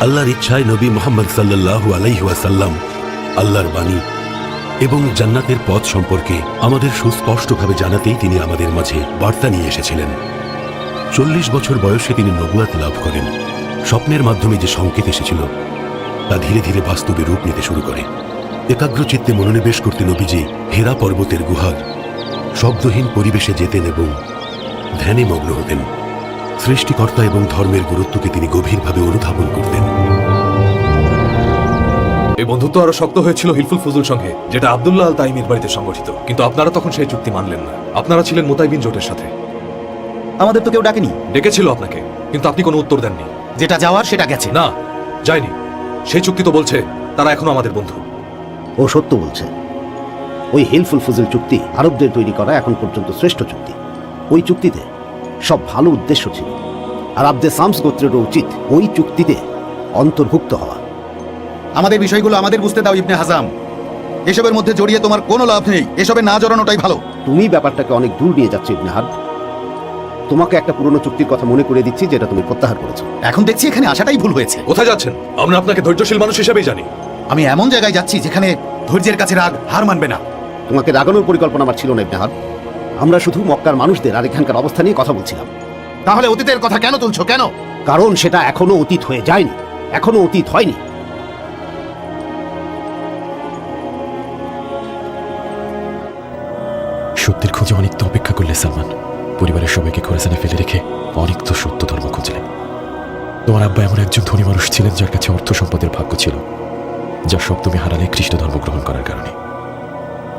আল্লাহর ইচ্ছায় নবী মোহাম্মদ সাল্লাল্লাহু আলাইহাসাল্লাম আল্লাহর বাণী এবং জান্নাতের পথ সম্পর্কে আমাদের সুস্পষ্টভাবে জানাতেই তিনি আমাদের মাঝে বার্তা নিয়ে এসেছিলেন। চল্লিশ বছর বয়সে তিনি নবুয়াত লাভ করেন। স্বপ্নের মাধ্যমে যে সংকেত এসেছিল, তা ধীরে ধীরে বাস্তবে রূপ নিতে শুরু করে। একাগ্রচিত্তে মনোনিবেশ করতে নবীজি হেরা পর্বতের গুহার শব্দহীন পরিবেশে যেতেন এবং ধ্যানে মগ্ন হতেন। সৃষ্টিকর্তা এবং ধর্মের গুরুত্বকে তিনি গভীরভাবে অনুধাবন করতেন। এই বন্ধুত্ব আরও শক্ত হয়েছিল হিলফুল ফজুল সঙ্গে যেটা আব্দুল্লাহ আল তাইমির বাড়িতে সংগঠিত। কিন্তু আপনারা তখন সেই চুক্তি মানলেন না। আপনারা ছিলেন মোতাইবিন জোটের সাথে। আমাদের তো কেউ ডাকেনি। ডেকেছিল আপনাকে কিন্তু আপনি কোনো উত্তর দেননি। যেটা যাওয়ার সেটা গেছে। না যায়নি। সেই চুক্তি তো বলছে তারা এখনও আমাদের বন্ধু। ও সত্য বলছে। ওই হিলফুল ফুজুল চুক্তি আরবদের তৈরি করা এখন পর্যন্ত শ্রেষ্ঠ চুক্তি। ওই চুক্তিতে সব ভালো উদ্দেশ্য ছিল। আর আব্দে সামস গোত্রেরও উচিত ওই চুক্তিতে অন্তর্ভুক্ত হওয়া। আমাদের বিষয়গুলো আমাদের বুঝতে দাও ইবনে হাজাম। এসবের মধ্যে জড়িয়ে তোমার কোনো লাভ নেই। এসবে না জড়ানোটাই ভালো। তুমি ব্যাপারটাকে অনেক দূর নিয়ে যাচ্ছ ইবনে হার্ব তোমাকে একটা পুরনো চুক্তির কথা মনে করে দিচ্ছি যেটা তুমি প্রত্যাহার করেছ। এখন দেখছি এখানে আসাটাই ভুল হয়েছে। কোথায় যাচ্ছেন? আমরা আপনাকে ধৈর্যশীল মানুষ হিসেবেই জানি। আমি এমন জায়গায় যাচ্ছি যেখানে ধৈর্যের কাছে রাগ হার মানবে না। তোমাকে রাগানোর পরিকল্পনা আমার ছিল না ইবনে হার্ব আমরা শুধু মক্কার মানুষদের আর এখানকার অবস্থা নিয়ে কথা বলছিলাম। তাহলে অতীতের কথা কেন তুলছো? কেন? কারণ সেটা এখনও অতীত হয়ে যায়নি। এখনও অতীত হয়নি। সত্যের খোঁজে অনেক তো অপেক্ষা করলে সালমান। পরিবারের সবাইকে খোরাসানে ফেলে রেখে অনেক তো সত্য ধর্ম খুঁজলেন তোমার আব্বা এমন একজন ধনী মানুষ ছিলেন যার কাছে অর্থ সম্পদের ভাগ্য ছিল যা সব তুমি হারালে খ্রিস্ট ধর্ম গ্রহণ করার কারণে।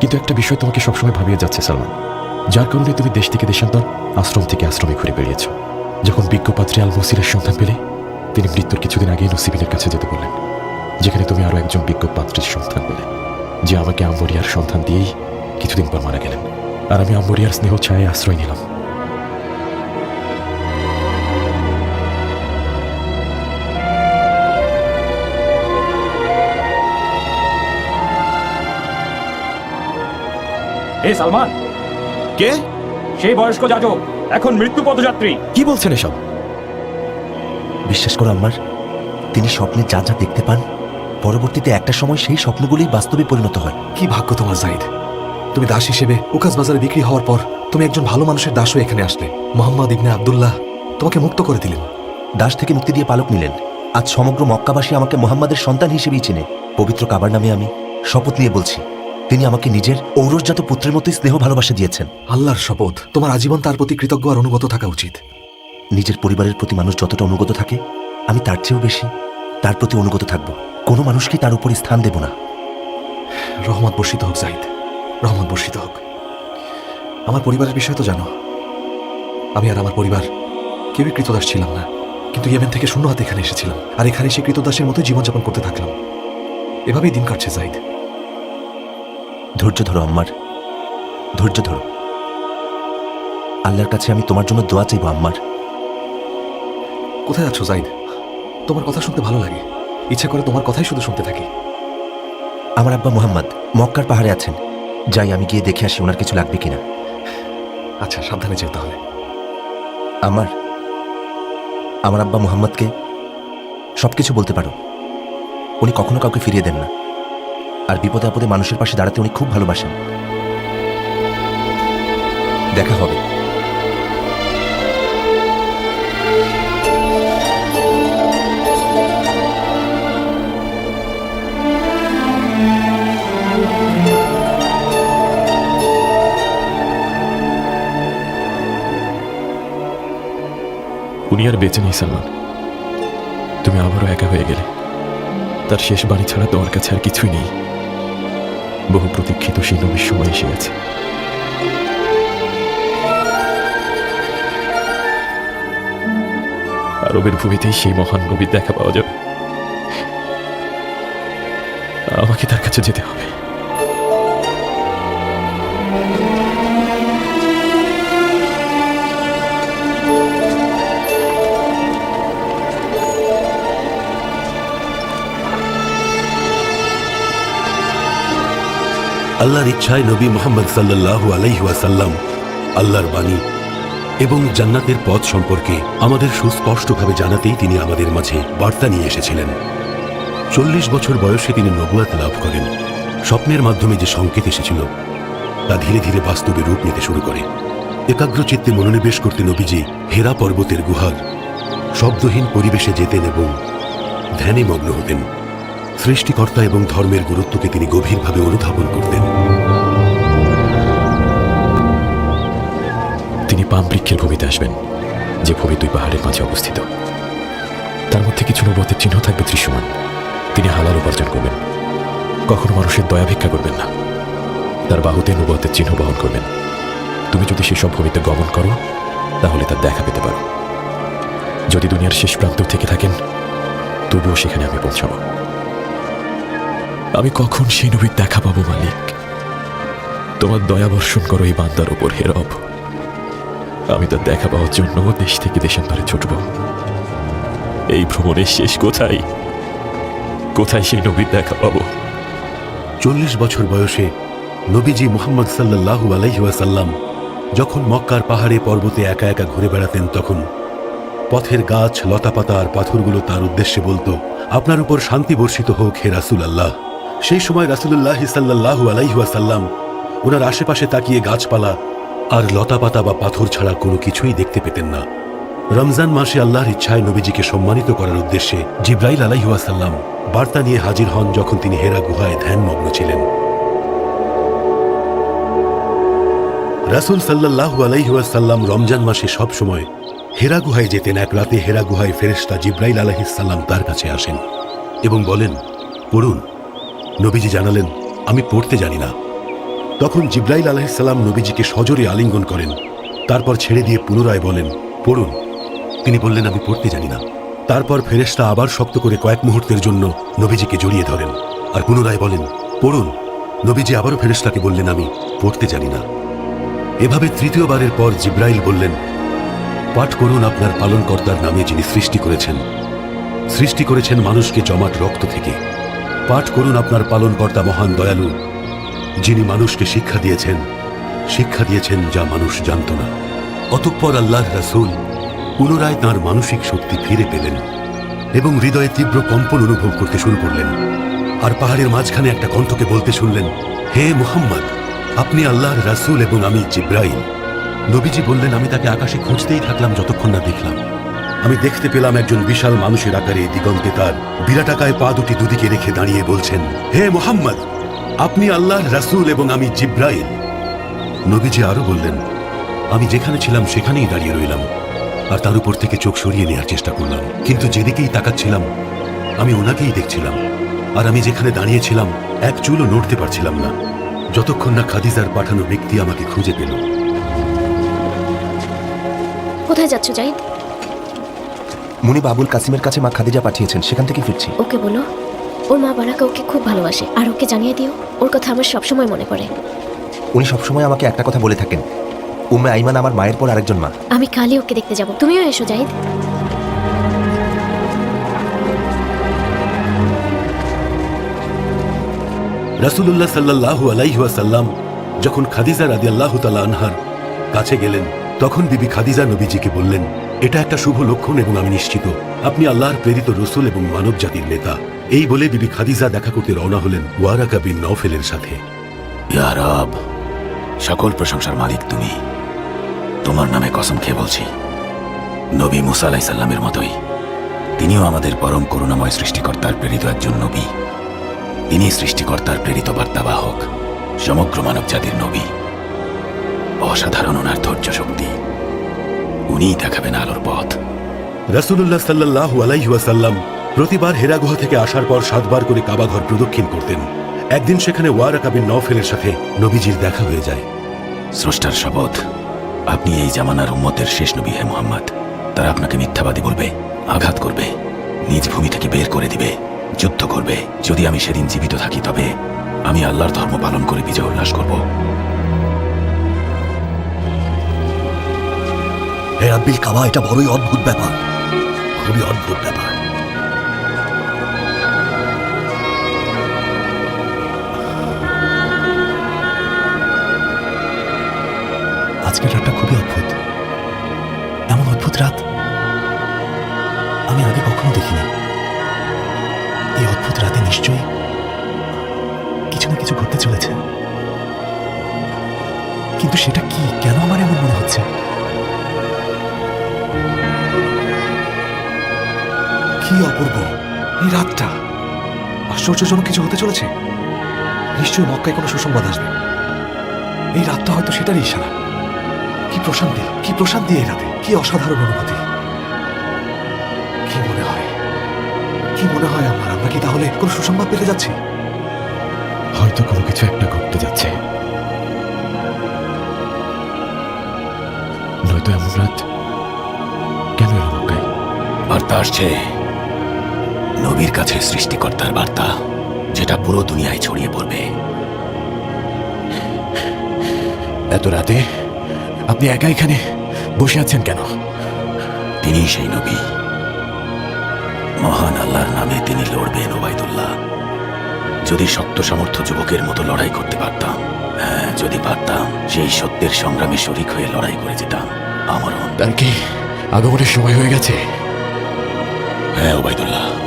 কিন্তু একটা বিষয় তোমাকে সবসময় ভাবিয়ে যাচ্ছে সালমান। যার কারণে তুমি দেশ থেকে দেশান্তর, আশ্রম থেকে আশ্রমে ঘুরে বেরিয়েছ যখন বিজ্ঞপাত্রী আল মুসিরের সন্ধান পেলে, তিনি মৃত্যুর কিছুদিন আগেই নসিবিনের কাছে যেতে বললেন, যেখানে তুমি আরও একজন বিজ্ঞপাত্রীর সন্ধান পেলে, যে আমাকে আম্বরিয়ার সন্ধান দিয়েই কিছুদিন পর মারা গেলেন। আর আমি আম্বরিয়ার স্নেহ ছায় আশ্রয় নিলাম। সালমান! কে? সেই বয়স্ক যাজক এখন মৃত্যু পদযাত্রী। কি বলছেন এসব? বিশ্বাস করো আম্মার তিনি স্বপ্নে যা যা দেখতে পান পরবর্তীতে একটা সময় সেই স্বপ্নগুলোই বাস্তবে পরিণত হয়। কি ভাগ্য তোমার জাইদ? তুমি দাস হিসেবে উকাস বাজারে বিক্রি হওয়ার পর তুমি একজন ভালো মানুষের দাস হয়ে এখানে আসলে। মোহাম্মদ ইবনে আবদুল্লাহ তোমাকে মুক্ত করে দিলেন। দাস থেকে মুক্তি দিয়ে পালক নিলেন। আজ সমগ্র মক্কাবাসী আমাকে মোহাম্মদের সন্তান হিসেবেই চেনে। পবিত্র কাবার নামে আমি শপথ নিয়ে বলছি। তিনি আমাকে নিজের ঔরসজাত পুত্রের মতোই স্নেহ ভালোবাসা দিয়েছেন। আল্লাহর শপথ তোমার আজীবন তার প্রতি কৃতজ্ঞ আর অনুগত থাকা উচিত। নিজের পরিবারের প্রতি মানুষ যতটা অনুগত থাকে আমি তার চেয়েও বেশি তার প্রতি অনুগত থাকব। কোনো মানুষকে তার উপর স্থান দেব না। রহমত বর্ষিত হোক জাহিদ। রহমত বর্ষিত হোক। আমার পরিবারের বিষয় তো জানো। আমি আর আমার পরিবার কেউই কৃতদাস ছিলাম না। কিন্তু ইয়েমেন থেকে শূন্য হাতে এখানে এসেছিলাম। আর এখানে সে কৃতদাসের মতোই জীবনযাপন করতে থাকলাম। এভাবেই দিন কাটছে জাহিদ। ধৈর্য ধরো আম্মার। ধৈর্য ধরো। আল্লাহর কাছে আমি তোমার জন্য দোয়া চাইব আম্মার। কোথায় আছো জাহিদ তোমার কথা শুনতে ভালো লাগে। ইচ্ছা করে তোমার কথাই শুধু শুনতে থাকি। আমার আব্বা মোহাম্মদ মক্কার পাহাড়ে আছেন। যাই আমি গিয়ে দেখে আসি ওনার কিছু লাগবে কিনা। আচ্ছা সাবধানে যেও তাহলে। আমার আমার আব্বা মোহাম্মদকে সবকিছু বলতে পারো। উনি কখনো কাউকে ফিরিয়ে দেন না। আর বিপদে আপদে মানুষের পাশে দাঁড়াতে উনি খুব ভালোবাসেন। দেখা হবে। উনি আর বেঁচে নেই, সালমান। তুমি আবারও একা হয়ে গেলে। তার শেষ বাড়ি ছাড়া তোমার কাছে আর কিছুই নেই। বহু প্রতীক্ষিত সেই নবীর সময় এসে গেছে আরবের ভূমিতেই সেই মহান নবীর দেখা পাওয়া যাবে। আমাকে তার কাছে যেতে হবে। আল্লাহর ইচ্ছায় নবী মোহাম্মদ সাল্লাল্লাহু আলাইহাসাল্লাম আল্লাহর বাণী এবং জান্নাতের পথ সম্পর্কে আমাদের সুস্পষ্টভাবে জানাতেই তিনি আমাদের মাঝে বার্তা নিয়ে এসেছিলেন। চল্লিশ বছর বয়সে তিনি নবুয়াত লাভ করেন। স্বপ্নের মাধ্যমে যে সংকেত এসেছিল, তা ধীরে ধীরে বাস্তবে রূপ নিতে শুরু করে। একাগ্রচিত্তে মনোনিবেশ করতে নবীজি হেরা পর্বতের গুহার শব্দহীন পরিবেশে যেতেন এবং ধ্যানে মগ্ন হতেন। সৃষ্টিকর্তা এবং ধর্মের গুরুত্বকে তিনি গভীরভাবে অনুধাবন করতেন। তিনি পাম বৃক্ষের ভূমিতে আসবেন, যে ভূমি দুই পাহাড়ের মাঝে অবস্থিত। তার মধ্যে কিছু নবতের চিহ্ন থাকবে দৃশ্যমান। তিনি হালাল উপার্জন করবেন। কখনো মানুষের দয়া ভিক্ষা করবেন না। তার বাহুতে নবতের চিহ্ন বহন করবেন। তুমি যদি সেসব ভূমিতে গমন করো, তাহলে তার দেখা পেতে পারো। যদি দুনিয়ার শেষ প্রান্ত থেকে থাকেন, তবুও সেখানে আমি পৌঁছাবো। আমি কখন সেই নবীর দেখা পাবো, মালিক? তোমার দয়া বর্ষণ করো এই বান্দার ওপর হে রব। আমি তার দেখা পাওয়ার জন্য দেশ থেকে দেশান্তরে ছুটব। এই ভ্রমণের শেষ কোথায়? কোথায় সেই নবীর দেখা পাবো? চল্লিশ বছর বয়সে নবীজি মুহাম্মদ সাল্লাল্লাহু আলাইহি ওয়াসাল্লাম যখন মক্কার পাহাড়ে পর্বতে একা একা ঘুরে বেড়াতেন, তখন পথের গাছ, লতাপাতা আর পাথরগুলো তার উদ্দেশ্যে বলতো, আপনার উপর শান্তি বর্ষিত হোক, হে রাসুল আল্লাহ। সেই সময় রাসুলুল্লাহ সাল্লাল্লাহু আলাইহি ওয়াসাল্লাম ওনার আশেপাশে তাকিয়ে গাছপালা আর লতাপাতা বা পাথর ছাড়া কোনো কিছুই দেখতে পেতেন না। রমজান মাসে আল্লাহর ইচ্ছায় নবীজিকে সম্মানিত করার উদ্দেশ্যে জিব্রাইল আলাইহাসাল্লাম বার্তা নিয়ে হাজির হন যখন তিনি হেরা গুহায় ধ্যানমগ্ন ছিলেন। রাসুল সাল্লাহু আলাইহাসাল্লাম রমজান মাসে সব সময় হেরা গুহায় যেতেন এক রাতে হেরা গুহায় ফেরেশতা জিব্রাইল আলাহিসাল্লাম তার কাছে আসেন এবং বলেন, পড়ুন। নবীজি জানালেন, আমি পড়তে জানি না। তখন জিব্রাইল আলাহিসাল্লাম নবীজিকে সজোরে আলিঙ্গন করেন। তারপর ছেড়ে দিয়ে পুনরায় বলেন, পড়ুন। তিনি বললেন, আমি পড়তে জানি না। তারপর ফেরেশতা আবার শক্ত করে কয়েক মুহূর্তের জন্য নবীজিকে জড়িয়ে ধরেন আর পুনরায় বলেন, পড়ুন। নবীজি আবারও ফেরেশতাকে বললেন, আমি পড়তে জানি না। এভাবে তৃতীয়বারের পর জিব্রাইল বললেন, পাঠ করুন আপনার পালনকর্তার নামে যিনি সৃষ্টি করেছেন। সৃষ্টি করেছেন মানুষকে জমাট রক্ত থেকে। পাঠ করুন আপনার পালনকর্তা মহান দয়ালু, যিনি মানুষকে শিক্ষা দিয়েছেন শিক্ষা দিয়েছেন যা মানুষ জানত না। অতঃপর আল্লাহর রাসূল পুনরায় তাঁর মানসিক শক্তি ফিরে পেলেন এবং হৃদয়ে তীব্র কম্পন অনুভব করতে শুরু করলেন। আর পাহাড়ের মাঝখানে একটা কণ্ঠকে বলতে শুনলেন, হে মুহাম্মদ, আপনি আল্লাহর রাসূল এবং আমি জিব্রাইল। নবীজি বললেন, আমি তাকে আকাশে খুঁজতেই থাকলাম, যতক্ষণ না দেখলাম। আমি দেখতে পেলাম একজন বিশাল মানুষের আকারে দিগন্তে তার বিরাটাকায় পা দুটি দুদিকে রেখে দাঁড়িয়ে বলছেন, হে মোহাম্মদ, আপনি আল্লাহর রাসুল এবং আমি জিব্রাইল। নবীজি আরও বললেন, আমি যেখানে ছিলাম সেখানেই দাঁড়িয়ে রইলাম আর তার উপর থেকে চোখ সরিয়ে নেওয়ার চেষ্টা করলাম। কিন্তু যেদিকেই তাকাচ্ছিলাম, আমি ওনাকেই দেখছিলাম আর আমি যেখানে দাঁড়িয়েছিলাম, এক চুলও নড়তে পারছিলাম না। যতক্ষণ না খাদিজার পাঠানো ব্যক্তি আমাকে খুঁজে পেল। কোথায় যাচ্ছ, জাহিদ? মুনি বাবুল কাসিমের কাছে মা খাদিজা পাঠিয়েছেন সেখান থেকে ফিরছি। ওকে বলো ওর মা বারাকা ওকে খুব ভালোবাসে আর ওকে জানিয়ে দিও ওর কথা আমার সবসময় মনে পড়ে। উনি সবসময় আমাকে একটা কথা বলে থাকেন উম্মে আইমান আমার মায়ের পর আরেকজন মা। আমি কালই ওকে দেখতে যাব তুমিও এসো জাহিদ। রাসূলুল্লাহ সাল্লাল্লাহু আলাইহি ওয়াসাল্লাম যখন খাদিজা রাদিয়াল্লাহু তাআলা আনহার কাছে গেলেন তখন বিবি খাদিজা নবীজিকে বললেন এটা একটা শুভ লক্ষণ এবং আমি নিশ্চিত আপনি আল্লাহর প্রেরিত রসুল এবং মানব জাতির নেতা। এই বলে বিবি খাদিজা দেখা করতে রওনা হলেন ওয়ারাকা বিন নওফেলের সাথে। ইয়া রব, সকল প্রশংসার মালিক তুমি। তোমার নামে কসম খেয়ে বলছি, নবী মুসা সাল্লামের মতোই, তিনিও আমাদের পরম করুণাময় সৃষ্টিকর্তার প্রেরিত একজন নবী। তিনি সৃষ্টিকর্তার প্রেরিত বার্তাবাহক, সমগ্র মানব জাতির নবী। অসাধারণ ওনার ধৈর্য শক্তি। উনিই দেখাবেন আলোর পথ। রাসূলুল্লাহ সাল্লাল্লাহু আলাইহি ওয়াসাল্লাম প্রতিবার হেরা গুহা থেকে আসার পর সাতবার করে কাবাঘর প্রদক্ষিণ করতেন। একদিন সেখানে ওয়ারাকা বিন নওফেলের সাথে নবীজির দেখা হয়ে যায়। স্রষ্টার শপথ আপনি এই জামানার উম্মতের শেষ নবী হে মোহাম্মদ। তারা আপনাকে মিথ্যাবাদী বলবে আঘাত করবে নিজ ভূমি থেকে বের করে দিবে যুদ্ধ করবে। যদি আমি সেদিন জীবিত থাকি তবে আমি আল্লাহর ধর্ম পালন করে বিজয় উল্লাস করব। হেরাতবিল কাবা, এটা বড়ই অদ্ভুত ব্যাপার। খুবই অদ্ভুত ব্যাপার। আজকের রাতটা খুবই অদ্ভুত। এমন অদ্ভুত রাত আমি আগে কখনো দেখিনি। এই অদ্ভুত রাতে নিশ্চয়ই কিছু না কিছু ঘটতে চলেছে। কিন্তু সেটা কি? কেন আমার এমন মনে হচ্ছে? কি অপূর্ব? এই রাতটা। আশ্চর্যজনক কিছু হতে চলেছে? নিশ্চয়ই মক্কায় কোনো সুসংবাদ আসবে। এই রাতটা হয়তো সেটারই ইশারা। কি প্রশান্তি কি প্রশান্তি এই রাতে, কি অসাধারণ অনুভূতি। কি মনে হয়? কি মনে হয় আমার? আমরা কি তাহলে কোনো সুসংবাদ পেতে যাচ্ছি? হয়তো কোনো কিছু একটা ঘটতে যাচ্ছে। নয়তো এমন রাত? কেন এলো মক্কায়? আসছে। নবীর কাছে সৃষ্টিকর্তার বার্তা যেটা পুরো দুনিয়ায় ছড়িয়ে পড়বে। এত রাতে আপনি একা এখানে বসে আছেন কেন? তিনি সেই নবী। মহান আল্লাহর নামে তিনি লড়বেন ওবায়দুল্লাহ। যদি শক্ত সামর্থ্য যুবকের মতো লড়াই করতে পারতাম হ্যাঁ যদি পারতাম সেই সত্যের সংগ্রামে শরিক হয়ে লড়াই করে যেতাম আমার তার কি আগমনের সময় হয়ে গেছে? হ্যাঁ ওবায়দুল্লাহ।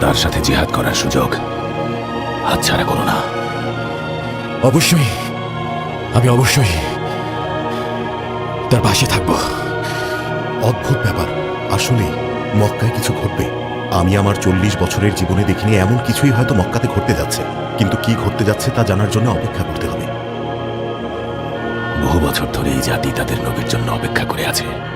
তার সাথে জিহাদ করার সুযোগ হাতছাড়া করো না। অবশ্যই। আমি অবশ্যই তার পাশে থাকব। অদ্ভুত ব্যাপার। আসলে মক্কায় কিছু ঘটবে। আমি আমার চল্লিশ বছরের জীবনে দেখিনি এমন কিছুই হয়তো মক্কাতে ঘটতে যাচ্ছে। কিন্তু কি ঘটতে যাচ্ছে তা জানার জন্য অপেক্ষা করতে হবে। বহু বছর ধরে এই জাতি তাদের নবীর জন্য অপেক্ষা করে আছে।